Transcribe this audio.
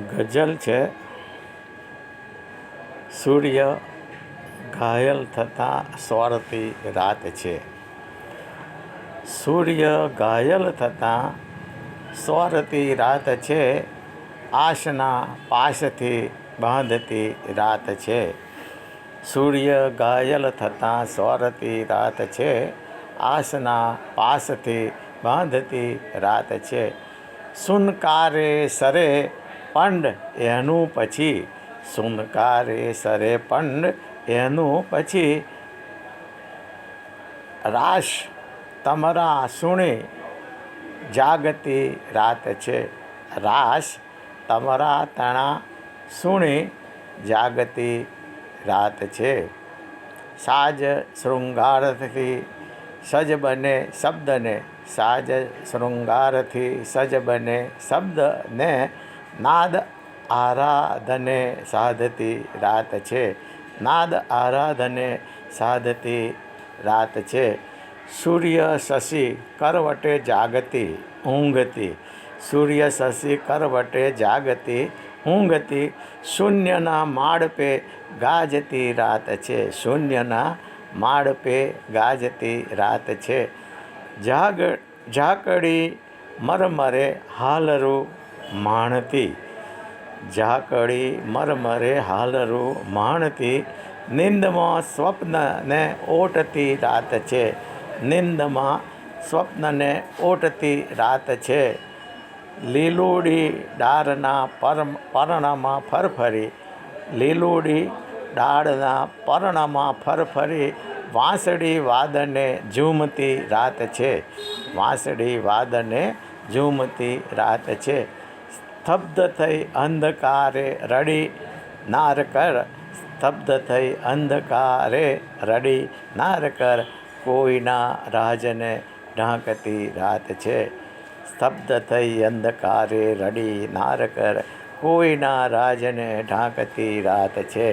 ગઝલ છે. સૂર્ય ઘાયલ થતાં સોરતી રાત છે. સૂર્ય ઘાયલ થતાં સોરતી રાત છે. આશના પાશથી બાંધતી રાત છે. સૂર્ય ઘાયલ થતાં સોરતી રાત છે. આસના પાસથી બાંધતી રાત છે. સુનકારે સરે પંડ એનું પછી સુનકારે સરે પંડ એનું પછી રાશ તમારા સુણી જાગતી રાત છે. રાશ તમારા તણા સુણી જાગતી રાત છે. સાજ શૃંગારથી સજ બને શબ્દને, સાજ શૃંગારથી સજ બને શબ્દને નાદ આરાધને સાધતી રાત છે. નાદ આરાધને સાધતી રાત છે. સૂર્ય શશી કરવટે જાગતી ઊંઘતી. સૂર્ય શશી કરવટે જાગતી ઊંઘતી. શૂન્યના માળપે ગાજતી રાત છે. શૂન્યના માળપે ગાજતી રાત છે. જાગ ઝાકડી મરમરે હાલરું માણતી ઝાકડી મરમરે હાલરું માણતી નિંદમાં સ્વપ્નને ઓટતી રાત છે. નિંદમાં સ્વપ્નને ઓટતી રાત છે. લીલુડી ડાળના પરમ પરણામાં ફરફરી, લીલુડી ડાળના પર્ણમાં ફરફરી, વાંસળી વાદને ઝૂમતી રાત છે. વાંસળી વાદને ઝૂમતી રાત છે. સ્તબ્ધ થઈ અંધકારે રડી નારકર સ્તબ્ધ થઈ અંધકારે રડી નારકર કોઈના રાજને ઢાંકતી રાત છે સ્તબ્ધ થઈ અંધકારે રડી નારકર કોઈના રાજને ઢાંકતી રાત છે